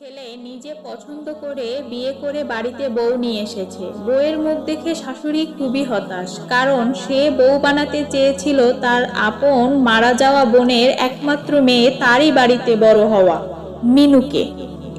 ছেলে নিজে পছন্দ করে বিয়ে করে বাড়িতে বউ নিয়ে এসেছে। বউয়ের মুখ দেখে শাশুড়ি খুবই হতাশ, কারণ সে বউ বানাতে চেয়েছিল তার আপন মারা যাওয়া বোনের একমাত্র মেয়ে তারই বাড়িতে বড় হওয়া, মিনুকে।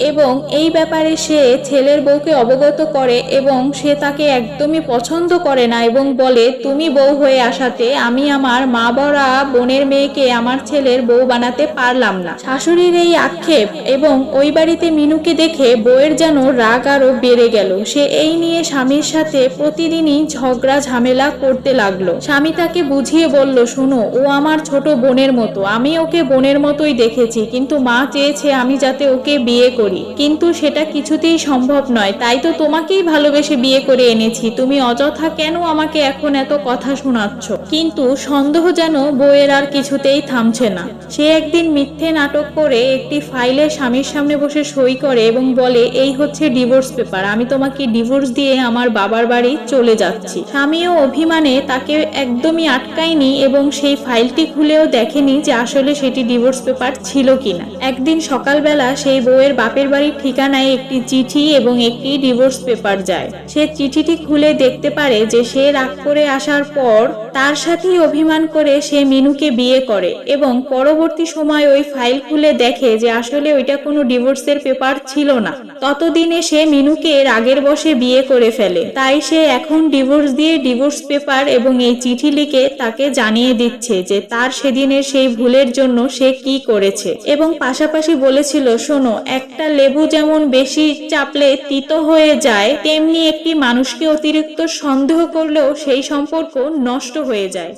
এবং এই ব্যাপারে সে ছেলের বউকে অবগত করে এবং সে তাকে একদমই পছন্দ করে না এবং বলে, তুমি বউ হয়ে আসাতে আমি আমার মা বড়া বোনের মেয়েকে আমার ছেলের বউ বানাতে পারলাম না। শাশুড়ির এই আক্ষেপ এবং ওই বাড়িতে মিনুকে দেখে বউয়ের যেন রাগ আরও বেড়ে গেল। সে এই নিয়ে স্বামীর সাথে প্রতিদিনই ঝগড়া, ঝামেলা করতে লাগল। স্বামী তাকে বুঝিয়ে বলল, শোনো, ও আমার ছোট বোনের মতো। আমি ওকে বোনের মতোই দেখেছি, কিন্তু মা চেয়েছে আমি যাতে ওকে বিয়ে করি। কিন্তু সেটা কিছুতেই সম্ভব নয়। তাই তো তোমাকেই ভালোবেসে বিয়ে করে এনেছি। তুমি অযথা কেন আমাকে এখন এত কথা শোনাচ্ছ? কিন্তু সন্দেহ যেন বইয়ের আর কিছুতেই থামছে না। সে একদিন মিথ্যে নাটক করে একটি ফাইলে স্বামীর সামনে বসে সই করে এবং বলে, এই হচ্ছে ডিভোর্স পেপার। আমি তোমাকে ডিভোর্স দিয়ে আমার বাবার বাড়ি চলে যাচ্ছি। স্বামীও অভিমানে তাকে একদমই আটকায়নি এবং সেই ফাইলটি খুলেও দেখেনি যে আসলে সেটি ডিভোর্স পেপার ছিল কিনা। একদিন সকালবেলা সেই বউয়ের বাপের বাড়ির ঠিকানায় একটি চিঠি এবং একটি ডিভোর্স পেপার যায়। সে চিঠিটি খুলে দেখতে পারে যে সে রাগ করে আসার পর তার সাথেই অভিমান করে সে মিনুকে বিয়ে করে এবং পরবর্তী সময় ওই ফাইল খুলে দেখে যে আসলে ওইটা কোনো ডিভোর্সের পেপার ছিল না। ততদিনে সে মিনুকে রাগের বসে বিয়ে করে ফেলে। তাই সে এখন ডিভোর্স দিয়ে ডিভোর্স পেপার এবং এই চিঠি লিখে তাকে জানিয়ে দিচ্ছে যে তার সেদিনের সেই ভুলের জন্য সে কি করেছে। এবং পাশাপাশি বলেছিল, শোনো, একটা লেবু যেমন বেশি চাপলে তিত হয়ে যায়, তেমনি একটি মানুষকে অতিরিক্ত সন্দেহ করলেও সেই সম্পর্ক নষ্ট হয়ে যায়।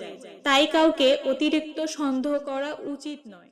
তাই কাউকে অতিরিক্ত সন্দেহ করা উচিত নয়।